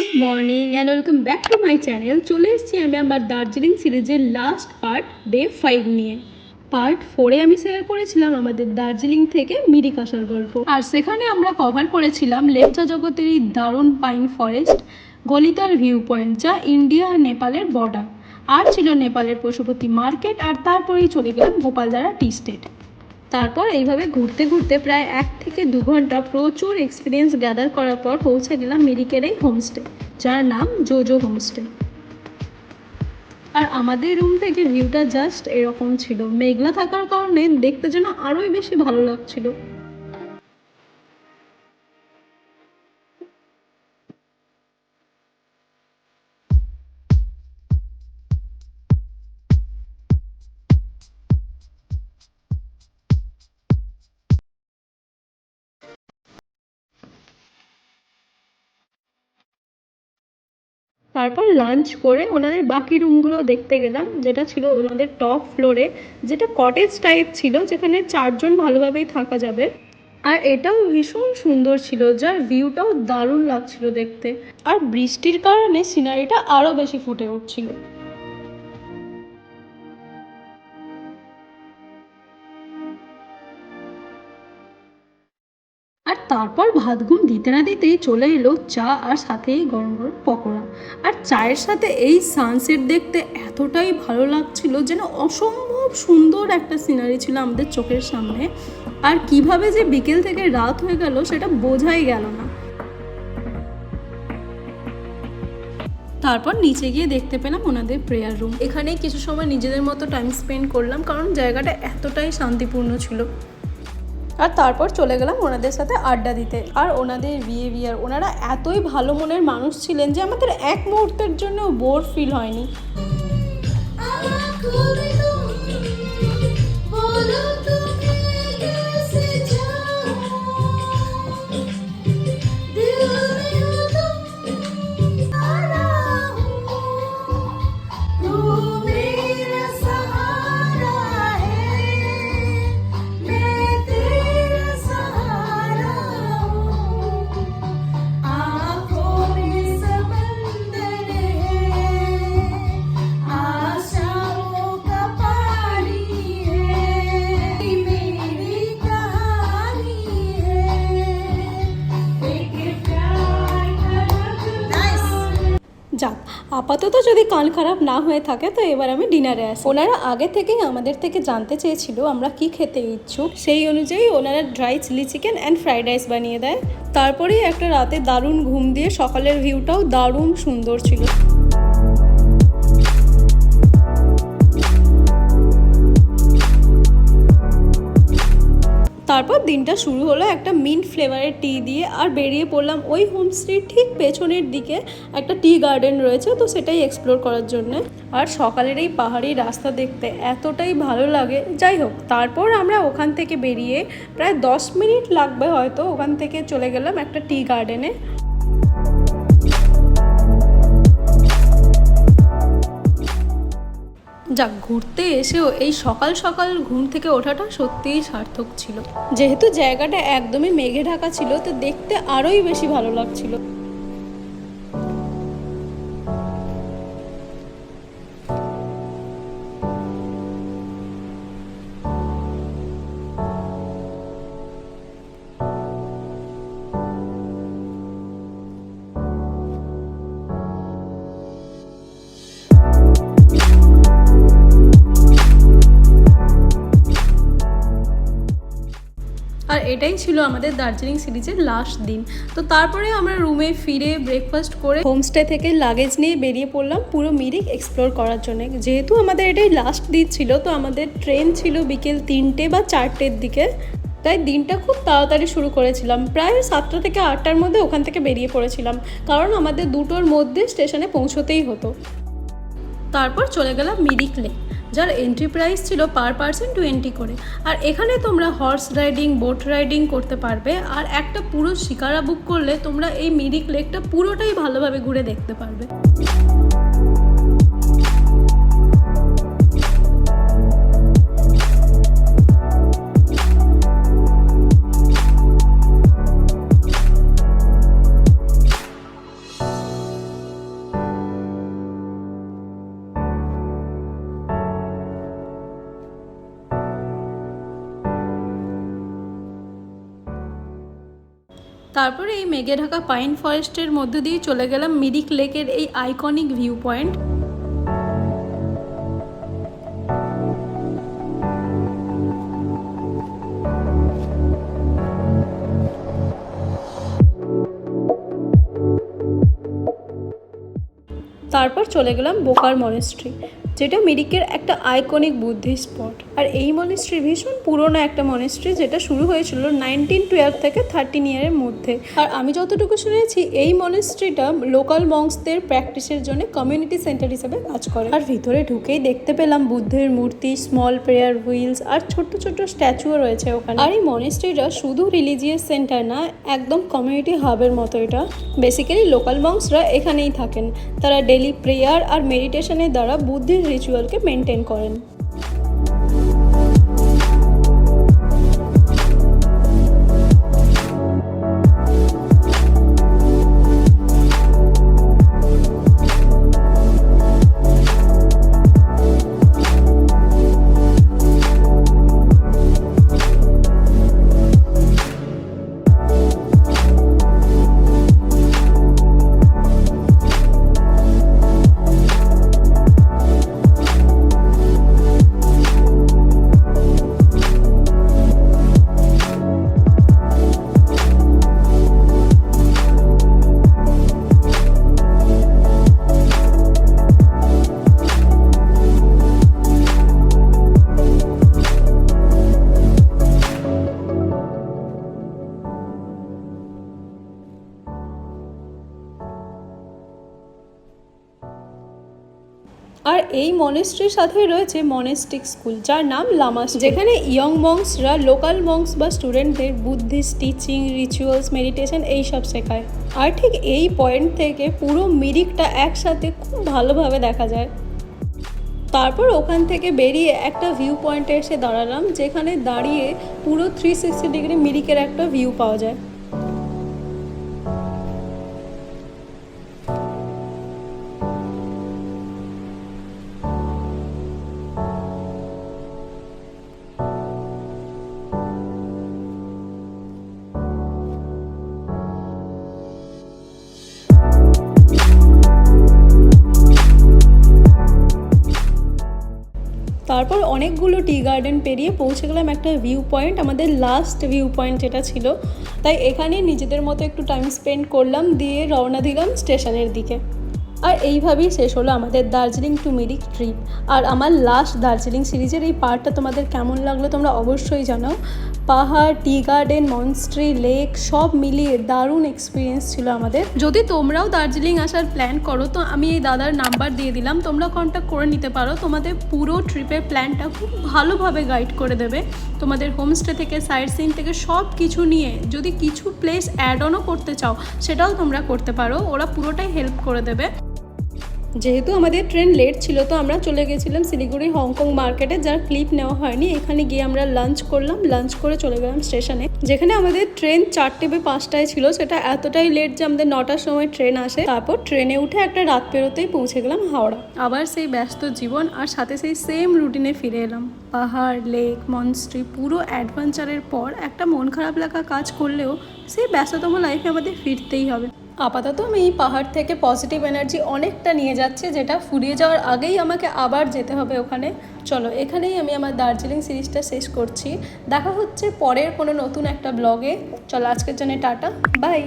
Good morning and welcome back to my channel চলে এসেছি আমি আমার দার্জিলিং সিরিজের লাস্ট পার্ট ডে ফাইভ নিয়ে। পার্ট ফোরে আমি শেয়ার করেছিলাম আমাদের দার্জিলিং থেকে মিরিক আসার গল্প। আর সেখানে আমরা কভার করেছিলাম লেপচা জগতের এই দারুণ পাইন ফরেস্ট গলিতার ভিউ পয়েন্ট যা ইন্ডিয়া আর নেপালের বর্ডার আর ছিল নেপালের পশুপতি মার্কেট আর তারপরেই চলে গেলাম গোপালদারা টি স্টেট তারপর এইভাবে ঘুরতে ঘুরতে প্রায় এক থেকে দু ঘণ্টা প্রচুর এক্সপিরিয়েন্স গ্যাদার করার পর পৌঁছে গেলাম মিরিকের এই হোমস্টে যার নাম জোজো হোমস্টে আর আমাদের রুম থেকে ভিউটা জাস্ট এরকম ছিল। মেঘলা থাকার কারণে দেখতে যেন আরোই বেশি ভালো লাগছিল। তারপর লাঞ্চ করে ওনাদের বাকি রুমগুলো দেখতে গেলাম, যেটা ছিল ওনাদের টপ ফ্লোরে যেটা কটেজ টাইপ ছিল, যেখানে চারজন ভালোভাবেই থাকা যাবে। আর এটাও ভীষণ সুন্দর ছিল, যার ভিউটাও দারুণ লাগছিল দেখতে। আর বৃষ্টির কারণে সিনারিটা আরও বেশি ফুটে উঠছিল। তারপর ভাত ঘুম দিতে না দিতেই চলে এলো চা আর সাথেই গরম গরম পকোড়া। আর চায়ের সাথে এই সানসেট দেখতে এতটাই ভালো লাগছিল যেন অসম্ভব সুন্দর একটা সিনারি ছিল আমাদের চোখের সামনে। আর কীভাবে যে বিকেল থেকে রাত হয়ে গেল সেটা বোঝাই গেল না। তারপর নিচে গিয়ে দেখতে পেলাম ওনাদের প্রেয়ার রুম এখানেই কিছু সময় নিজেদের মতো টাইম স্পেন্ড করলাম, কারণ জায়গাটা এতটাই শান্তিপূর্ণ ছিল। আর তারপর চলে গেলাম ওনাদের সাথে আড্ডা দিতে। আর ওনাদের বিহেভিয়ার ওনারা এতই ভালো মনের মানুষ ছিলেন যে আমাদের এক মুহূর্তের জন্য বোর ফিল হয়নি। যাক আপাতত যদি কান খারাপ না হয়ে থাকে, তো এবার আমি ডিনারে আসি। ওনারা আগে থেকেই আমাদের থেকে জানতে চেয়েছিল আমরা কি খেতে ইচ্ছুক। সেই অনুযায়ী ওনারা dry chilli chicken and fried rice বানিয়ে দেয়। তারপরেই একটা রাতে দারুণ ঘুম দিয়ে সকালের ভিউটাও দারুণ সুন্দর ছিল। তারপর দিনটা শুরু হলো একটা মিন্ট ফ্লেভারের টি দিয়ে, আর বেরিয়ে পড়লাম ওই হোমস্টের ঠিক পেছনের দিকে একটা টি গার্ডেন রয়েছে, তো সেটাই এক্সপ্লোর করার জন্য। আর সকালের এই পাহাড়ি রাস্তা দেখতে এতটাই ভালো লাগে। যাই হোক, তারপর আমরা ওখান থেকে বেরিয়ে প্রায় দশ মিনিট লাগবে হয়তো ওখান থেকে চলে গেলাম একটা টি গার্ডেনে যাক ঘুরতে এসেও এই সকাল সকাল ঘুম থেকে ওঠাটা সত্যিই সার্থক ছিল। যেহেতু জায়গাটা একদমই মেঘে ঢাকা ছিল, তো দেখতে আরোই বেশি ভালো লাগছিল। এটাই ছিল আমাদের দার্জিলিং সিরিজের লাস্ট দিন। তো তারপরে আমরা রুমে ফিরে ব্রেকফাস্ট করে হোমস্টে থেকে লাগেজ নিয়ে বেরিয়ে পড়লাম পুরো মিরিক এক্সপ্লোর করার জন্য। যেহেতু আমাদের এটাই লাস্ট দিন ছিল, তো আমাদের ট্রেন ছিল বিকেল তিনটে বা চারটের দিকে। তাই দিনটা খুব তাড়াতাড়ি শুরু করেছিলাম। প্রায় সাতটা থেকে আটটার মধ্যে ওখান থেকে বেরিয়ে পড়েছিলাম। কারণ আমাদের দুটোর মধ্যে স্টেশনে পৌঁছতেই হতো। তারপর চলে গেলাম মিরিক লেক যার এন্ট্রি প্রাইস ছিল পার পার্সন টোয়েন্টি করে। আর এখানে তোমরা হর্স রাইডিং বোট রাইডিং করতে পারবে। আর একটা পুরো শিকারা বুক করলে তোমরা এই মিরিক লেকটা পুরোটাই ভালোভাবে ঘুরে দেখতে পারবে। তারপরে এই মেঘে ঢাকা পাইন ফরেস্টের মধ্যে দিয়ে চলে গেলাম মিরিক লেকের এই আইকনিক ভিউ পয়েন্ট তারপর চলে গেলাম বোকার মনেস্ট্রি যেটা মিরিকের একটা আইকনিক বুদ্ধিস্ট স্পট। আর এই মনেস্ট্রি ভীষণ পুরনো একটা মনেস্ট্রি যেটা শুরু হয়েছিল নাইনটিন টুয়েলভ থেকে থার্টিন ইয়ারের মধ্যে। আর আমি যতটুকু শুনেছি, এই মনেস্ট্রিটা লোকাল মংসদের প্র্যাকটিসের জন্য কমিউনিটি সেন্টার হিসেবে কাজ করে। আর ভিতরে ঢুকেই দেখতে পেলাম বুদ্ধের মূর্তি, স্মল প্রেয়ার হুইলস আর ছোট্ট ছোট্ট স্ট্যাচুও রয়েছে ওখানে। আর এই মনেস্ট্রিটা শুধু রিলিজিয়াস সেন্টার না, একদম কমিউনিটি হাবের মতো এটা। বেসিক্যালি লোকাল মংসরা এখানেই থাকেন। তারা ডেলি প্রেয়ার আর মেডিটেশনের দ্বারা বুদ্ধির রিচুয়ালকে মেনটেন করেন। এই মনেস্ট্রির সাথে রয়েছে মনেস্টিক স্কুল যার নাম লামাস যেখানে ইয়ং মংসরা লোকাল মংস বা স্টুডেন্টদের বুদ্ধিস্ট টিচিং রিচুয়ালস মেডিটেশন এইসব শেখায়। আর ঠিক এই পয়েন্ট থেকে পুরো মিরিকটা একসাথে খুব ভালোভাবে দেখা যায়। তারপর ওখান থেকে বেরিয়ে একটা ভিউ পয়েন্টে এসে দাঁড়ালাম, যেখানে দাঁড়িয়ে পুরো থ্রি সিক্সটি ডিগ্রি মিরিকের একটা ভিউ পাওয়া যায়। তারপর অনেকগুলো টি গার্ডেন পেরিয়ে পৌঁছে গেলাম একটা ভিউ পয়েন্ট আমাদের লাস্ট ভিউ পয়েন্ট যেটা ছিল। তাই এখানে নিজেদের মতো একটু টাইম স্পেন্ড করলাম, দিয়ে রওনা দিলাম স্টেশনের দিকে। আর এইভাবেই শেষ হলো আমাদের দার্জিলিং টু মিরিক ট্রিপ আর আমার লাস্ট দার্জিলিং সিরিজের এই পার্টটা তোমাদের কেমন লাগল তোমরা অবশ্যই জানাও। পাহাড়, টি গার্ডেন, মনস্ট্রি, লেক, সব মিলিয়ে দারুণ এক্সপিরিয়েন্স ছিল আমাদের। যদি তোমরাও দার্জিলিং আসার প্ল্যান করো, তো আমি এই দাদার নাম্বার দিয়ে দিলাম। তোমরা কন্ট্যাক্ট করে নিতে পারো। তোমাদের পুরো ট্রিপের প্ল্যানটা খুব ভালোভাবে গাইড করে দেবে। তোমাদের হোমস্টে থেকে সাইড সিন থেকে সব কিছু নিয়ে যদি কিছু প্লেস অ্যাড অনও করতে চাও, সেটাও তোমরা করতে পারো। ওরা পুরোটাই হেল্প করে দেবে। যেহেতু আমাদের ট্রেন লেট ছিল, তো আমরা চলে গেছিলাম শিলিগুড়ি হংকং মার্কেটে, যার ক্লিপ নেওয়া হয়নি। এখানে গিয়ে আমরা লাঞ্চ করলাম। লাঞ্চ করে চলে গেলাম স্টেশনে, যেখানে আমাদের ট্রেন চারটে বে পাঁচটায় ছিল। সেটা এতটাই লেট যে আমাদের নটার সময় ট্রেন আসে। তারপর ট্রেনে উঠে একটা রাত পেরোতেই পৌঁছে গেলাম হাওড়া। আবার সেই ব্যস্ত জীবন আর সাথে সেই সেম রুটিনে ফিরে এলাম। পাহাড় লেক মনস্ট্রি পুরো অ্যাডভেঞ্চারের পর একটা মন খারাপ লাগা কাজ করলেও সেই ব্যস্ততম লাইফে আমাদের ফিরতেই হবে। আপাতত আমি এই পাহাড় থেকে পজিটিভ এনার্জি অনেকটা নিয়ে যাচ্ছে, যেটা ফুরিয়ে যাওয়ার আগেই আমাকে আবার যেতে হবে ওখানে। চলো, এখানেই আমি আমার দার্জিলিং সিরিজটা শেষ করছি। দেখা হচ্ছে পরের কোনো নতুন একটা ব্লগে চলো, আজকের জন্য টাটা বাই